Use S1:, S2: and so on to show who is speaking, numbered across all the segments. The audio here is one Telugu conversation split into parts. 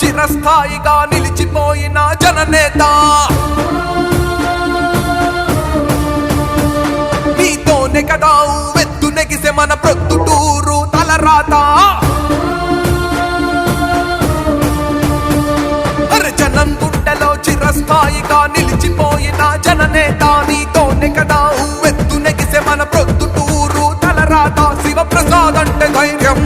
S1: చిరస్థాయిగా నిలిచిపోయిన జననేత. నీతోనే కదా వెత్తు నెగిసే మన ప్రొద్దుటూరు తలరాత. అరే జనం గుండెలో చిరస్థాయిగా నిలిచిపోయిన జననేత నీతోనే కదా వెత్తు నెగిసే మన ప్రొద్దుటూరు తలరాత. శివప్రసాద్ అంటే ధైర్యం.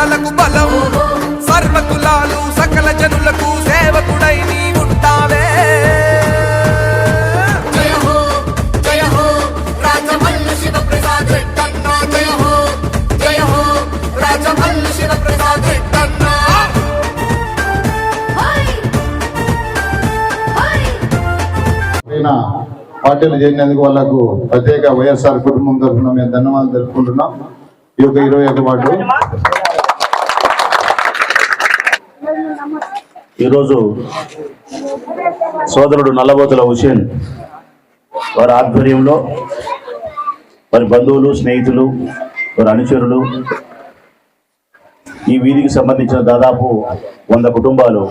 S1: కార్యకర్తలకు బలం. సర్వకులాలు సకల జనులకు సేవకుడై నీ ఉంటావే
S2: పార్టీలు చేరినందుకు వాళ్ళకు ప్రత్యేక వైఎస్ఆర్ కుటుంబం తరఫున మేము ధన్యవాదాలు తెలుపుకుంటున్నాం. ఈ యొక్క ఇరవై ఒక వార్డు
S3: ఈరోజు సోదరుడు నల్లబోతుల హుసేన్ వారి ఆధ్వర్యంలో వారి బంధువులు స్నేహితులు వారి అనుచరులు ఈ వీధికి సంబంధించిన దాదాపు వంద కుటుంబాలు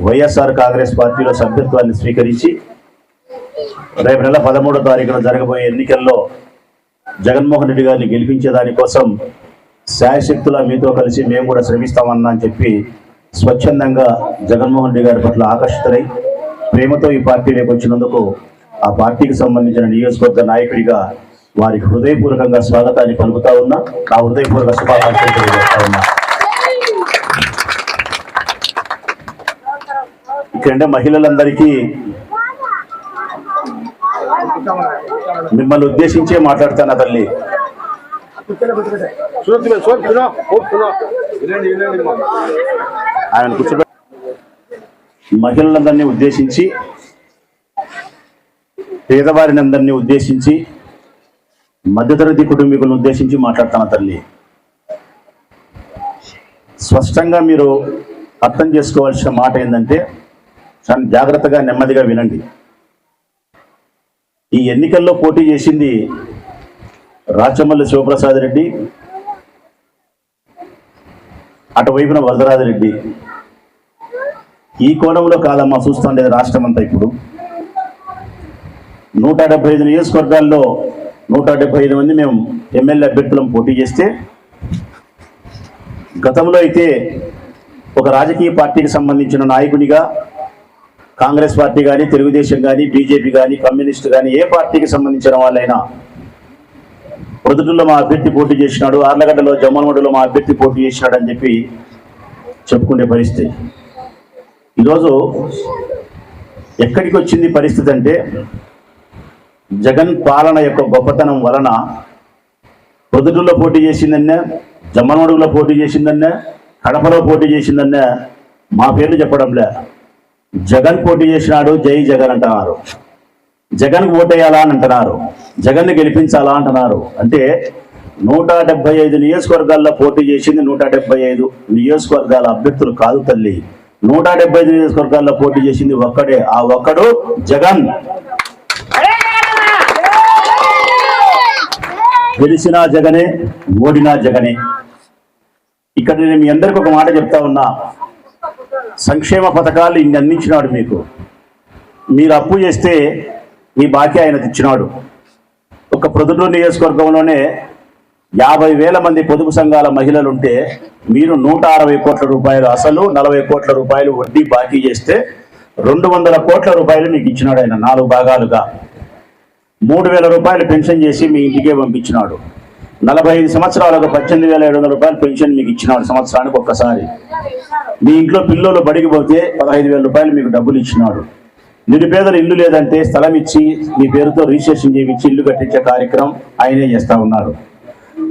S3: వైఎస్ఆర్ కాంగ్రెస్ పార్టీలో సభ్యత్వాన్ని స్వీకరించి రేపు నెల పదమూడో తారీఖున జరగబోయే ఎన్నికల్లో జగన్మోహన్ రెడ్డి గారిని గెలిపించే దానికోసం శాయశక్తుల మీతో కలిసి మేము కూడా శ్రమిస్తామన్నా అని చెప్పి స్వచ్ఛందంగా జగన్మోహన్ రెడ్డి గారి పట్ల ఆకర్షితులై ప్రేమతో ఈ పార్టీలోకి వచ్చినందుకు ఆ పార్టీకి సంబంధించిన నియోజకవర్గ నాయకుడిగా వారికి హృదయపూర్వకంగా స్వాగతాన్ని పలుకుతా ఉన్నా నా హృదయపూర్వక శుభాకాంక్షలు తెలియజేస్తా ఉన్నా. ఇక్కడంటే మహిళలందరికీ మిమ్మల్ని ఉద్దేశించే మాట్లాడుతాను తల్లి. ఆయన కూర్చోబె మహిళలందరినీ ఉద్దేశించి పేదవారిని అందరినీ ఉద్దేశించి మధ్యతరగతి కుటుంబీకులను ఉద్దేశించి మాట్లాడుతున్న తల్లి. స్పష్టంగా మీరు అర్థం చేసుకోవాల్సిన మాట ఏంటంటే చాలా జాగ్రత్తగా నెమ్మదిగా వినండి. ఈ ఎన్నికల్లో పోటీ చేసింది రాచమల్లి శివప్రసాద్ రెడ్డి అటువైపున వరదరాజరెడ్డి ఈ కోణంలో కాదమ్మా చూస్తుండేది రాష్ట్రం అంతా ఇప్పుడు. నూట డెబ్బై ఐదు నియోజకవర్గాల్లో నూట డెబ్బై ఐదు మంది మేము ఎమ్మెల్యే అభ్యర్థులను పోటీ చేస్తే గతంలో అయితే ఒక రాజకీయ పార్టీకి సంబంధించిన నాయకునిగా కాంగ్రెస్ పార్టీ కానీ తెలుగుదేశం కానీ బీజేపీ కానీ కమ్యూనిస్ట్ కానీ ఏ పార్టీకి సంబంధించిన వాళ్ళైనా ప్రొద్దుటూరులో మా అభ్యర్థి పోటీ చేసినాడు ఆర్లగడ్డలో జమ్మలమడిలో మా అభ్యర్థి పోటీ చేసినాడు అని చెప్పి చెప్పుకునే పరిస్థితి. ఈరోజు ఎక్కడికి వచ్చింది పరిస్థితి అంటే జగన్ పాలన యొక్క గొప్పతనం వలన ప్రొద్దుటూరులో పోటీ చేసిందన్నే జమ్మలమడుగులో పోటీ చేసిందన్నే కడపలో పోటీ చేసిందన్నే మా పేర్లు చెప్పడంలే. జగన్ పోటీ చేసినాడు జై జగన్ అంటున్నారు. జగన్ ఓటేయాలా అని అంటున్నారు. జగన్ గెలిపించాలా అంటున్నారు. అంటే నూట డెబ్బై ఐదు నియోజకవర్గాల్లో పోటీ చేసింది నూట డెబ్బై ఐదు నియోజకవర్గాల అభ్యర్థులు కాదు తల్లి. నూట డెబ్బై ఐదు నియోజకవర్గాల్లో పోటీ చేసింది ఒక్కడే. ఆ ఒక్కడు జగన్. గెలిచినా జగనే ఓడినా జగనే. ఇక్కడ నేను మీ అందరికి ఒక మాట చెప్తా ఉన్నా. సంక్షేమ పథకాలు ఇన్ని అందించినాడు మీకు. మీరు అప్పు చేస్తే మీ బాకీ ఆయన తెచ్చినాడు ఒక ప్రొద్దుటూరు నియోజకవర్గంలోనే యాభై వేల మంది పొదుపు సంఘాల మహిళలు ఉంటే మీరు నూట అరవై కోట్ల రూపాయలు అసలు నలభై కోట్ల రూపాయలు వడ్డీ బాకీ చేస్తే రెండు వందల కోట్ల రూపాయలు మీకు ఇచ్చినాడు ఆయన నాలుగు భాగాలుగా. మూడు వేల రూపాయలు పెన్షన్ చేసి మీ ఇంటికే పంపించినాడు. నలభై ఐదు సంవత్సరాలకు పద్దెనిమిది వేల ఏడు వందల రూపాయలు పెన్షన్ మీకు ఇచ్చినాడు సంవత్సరానికి ఒక్కసారి. మీ ఇంట్లో పిల్లలు బడికి పోతే పదహైదు వేల రూపాయలు మీకు డబ్బులు ఇచ్చినాడు. నిరుపేదలు ఇల్లు లేదంటే స్థలం ఇచ్చి మీ పేరుతో రిజిస్ట్రేషన్ చేయించి ఇల్లు కట్టించే కార్యక్రమం ఆయనే చేస్తా ఉన్నారు.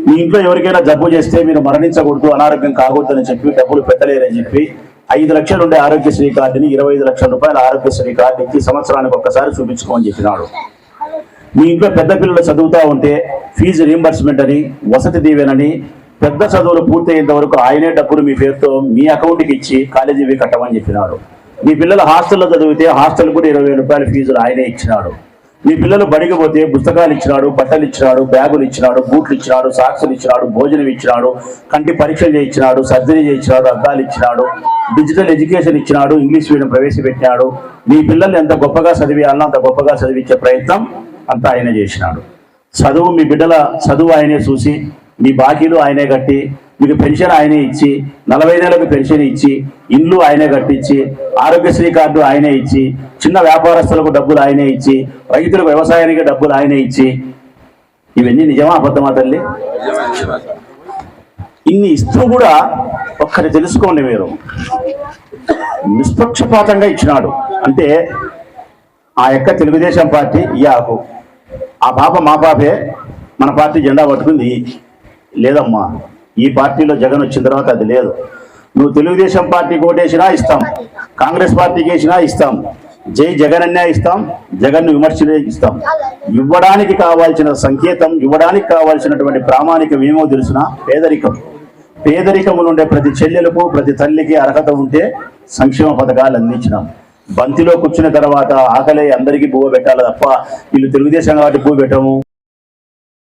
S3: మీ ఇంట్లో ఎవరికైనా జబ్బు చేస్తే మీరు మరణించకూడదు అనారోగ్యం కాకూడదని చెప్పి డబ్బులు పెట్టలేరని చెప్పి ఐదు లక్షలు ఉండే ఆరోగ్యశ్రీ కార్డుని ఇరవై ఐదు లక్షల రూపాయల ఆరోగ్యశ్రీ కార్డు ఇచ్చి సంవత్సరానికి ఒక్కసారి చూపించుకోమని చెప్పినాడు. మీ ఇంట్లో పెద్ద పిల్లలు చదువుతూ ఉంటే ఫీజు రీంబర్స్మెంట్ అని వసతి దీవెనని పెద్ద చదువులు పూర్తయ్యేంత వరకు ఆయనే డబ్బులు మీ పేరుతో మీ అకౌంట్కి ఇచ్చి కాలేజీ కట్టమని చెప్పినాడు. మీ పిల్లలు హాస్టల్లో చదివితే హాస్టల్ కూడా ఇరవై రూపాయల ఫీజులు ఆయనే ఇచ్చినాడు. మీ పిల్లలు బడికి పోతే పుస్తకాలు ఇచ్చినాడు బట్టలు ఇచ్చినాడు బ్యాగులు ఇచ్చినాడు బూట్లు ఇచ్చినాడు సాక్సులు ఇచ్చినాడు భోజనం ఇచ్చినాడు కంటి పరీక్షలు చేయించినాడు సర్జరీ చేయించినాడు అద్దాలు ఇచ్చినాడు డిజిటల్ ఎడ్యుకేషన్ ఇచ్చినాడు ఇంగ్లీష్ మీడియం ప్రవేశపెట్టినాడు. మీ పిల్లల్ని ఎంత గొప్పగా చదివేయాలన్నా అంత గొప్పగా చదివించే ప్రయత్నం అంతా ఆయన చేసినాడు. చదువు మీ బిడ్డల చదువు ఆయనే చూసి మీ బాకీలు ఆయనే కట్టి మీకు పెన్షన్ ఆయనే ఇచ్చి నలభై నెలలకు పెన్షన్ ఇచ్చి ఇండ్లు ఆయనే కట్టించి ఆరోగ్యశ్రీ కార్డు ఆయనే ఇచ్చి చిన్న వ్యాపారస్తులకు డబ్బులు ఆయనే ఇచ్చి రైతులకు వ్యవసాయానికి డబ్బులు ఆయనే ఇచ్చి ఇవన్నీ నిజమా అబద్ధమా తల్లి? ఇన్ని ఇస్తూ కూడా ఒక్కటి తెలుసుకోండి మీరు. నిష్పక్షపాతంగా ఇచ్చినాడు. అంటే ఆ యొక్క తెలుగుదేశం పార్టీ ఈ ఆకు. ఆ పాప మా పాపే మన పార్టీ జెండా పట్టుకుంది. లేదమ్మా. ఈ పార్టీలో జగన్ వచ్చిన తర్వాత అది లేదు. నువ్వు తెలుగుదేశం పార్టీకి ఓటేసినా ఇస్తాం. కాంగ్రెస్ పార్టీకి వేసినా ఇస్తాం. జై జగన్ అన్నా ఇస్తాం. జగన్ను విమర్శనే ఇస్తాం. ఇవ్వడానికి కావాల్సిన సంకేతం ఇవ్వడానికి కావాల్సినటువంటి ప్రామాణికం ఏమో తెలిసిన పేదరికం. పేదరికము ఉండే ప్రతి చెల్లెలకు ప్రతి తల్లికి అర్హత ఉంటే సంక్షేమ పథకాలు అందించినాం. బంతిలో కూర్చున్న తర్వాత ఆకలి అందరికీ పువ్వు పెట్టాలి తప్ప వీళ్ళు తెలుగుదేశం కాబట్టి పువ్వు పెట్టము.